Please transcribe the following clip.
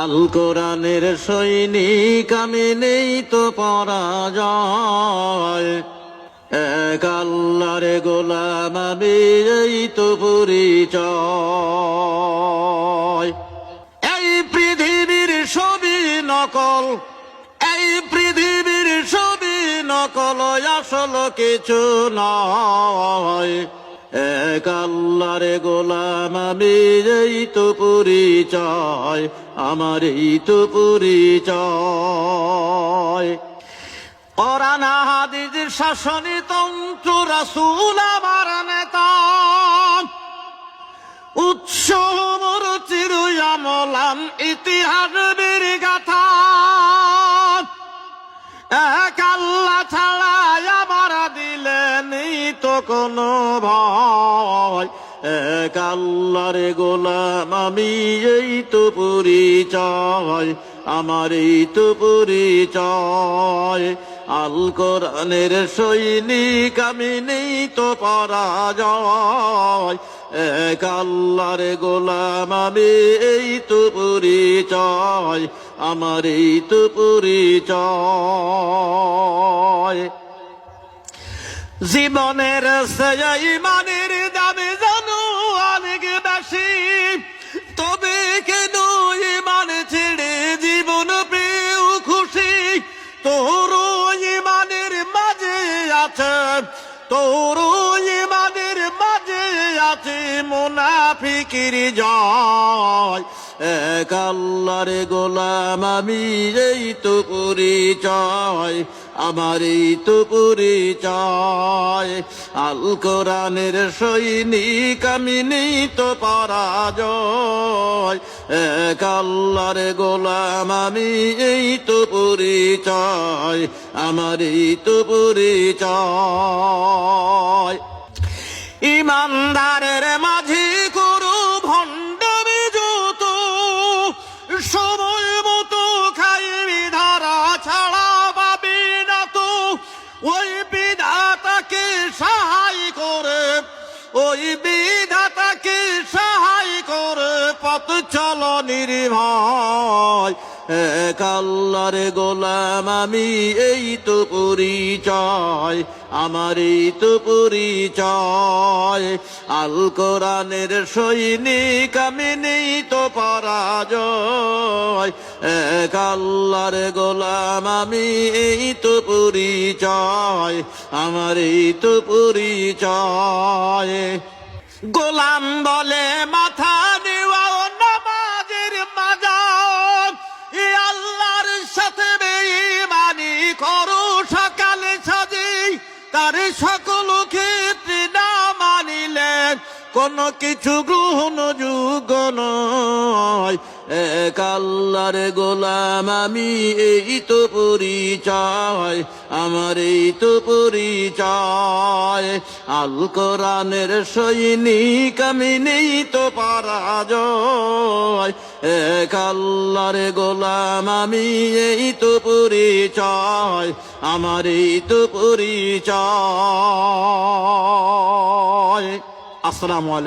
আল কোরআনের সৈনিক আমি নেই তো পরাজয়। এক গোলাম আমি এই তো পরিচয়। এই পৃথিবীর ছবি নকল, এই পৃথিবীর ছবি নকল আসল কিছু নয়। এক আল্লাহর গোলাম, আমি এই তো পরিচয়, আমার এই তো পরিচয়। কোরআন, হাদিস, শাসনী, তন্ত্র, রাসূল, আমার নেতা। উৎস মোর চিরয়ামলান ইতিহাস বীর গাথা এক আল্লাহ ছাড়া তো কোনো ভয়, এক আল্লাহর গোলাম আমি এই তো পরিচয়, আমার এই তো পরিচয়। আল কোরআনের সৈনিক আমি নেই তো পরাজয়, এক আল্লাহর গোলাম আমি এই তো পরিচয়, আমার এই তো পরিচয়। জীবনের ইমানের দাবি জানো অনেক বেশি। তবে কেন ইমান ছেড়ে জীবন পেয়েও খুশি? তোর ইমানের মাঝে আছে, তোর ইমানের মাঝে আছে মুনাফিকির জয়। এক আল্লাহর গোলাম আমি এই তো পরিচয়। আমার এই তো পরিচয় আল কোরআনের সৈনিক আমি নেই তো পরাজয়। এক আল্লাহর গোলাম আমি এই তো পরিচয় আমার এই তো পরিচয় ইমানদারের মাঝে ওই বিধাতাকে সাহায্য করে, ওই বিধাতাকে সাহায্য করে পথ চল নির্ভয়। এক গোলাম আমি, এই তো পরিচয়, আমার এই তো পরিচয়। আল কোরআনের সৈনিক আমি, নেই তো পরাজয়। এক আল্লাহর গোলাম, আমি এই তো পরিচয়, আমার এই তো পরিচয়। গোলাম বলে মাথা নেওয়া নামাজের মাজার এ আল্লাহর সাথে বেঈমানি করো, সকালে সাজি, তার সকল ক্ষেত্রে না মানিলে কোন কিছু গ্রহণযোগ্য নয়, এক আল্লাহর গোলাম আমি এই তো পরিচয়, আমার এই তো পরিচয়। আল কোরআনের সৈনিক আমি নেই তো পরাজয়, এক গোলাম আমি এই তো পরিচয়, আমার এই তো পরিচয়। আসসালামু আলাইকুম।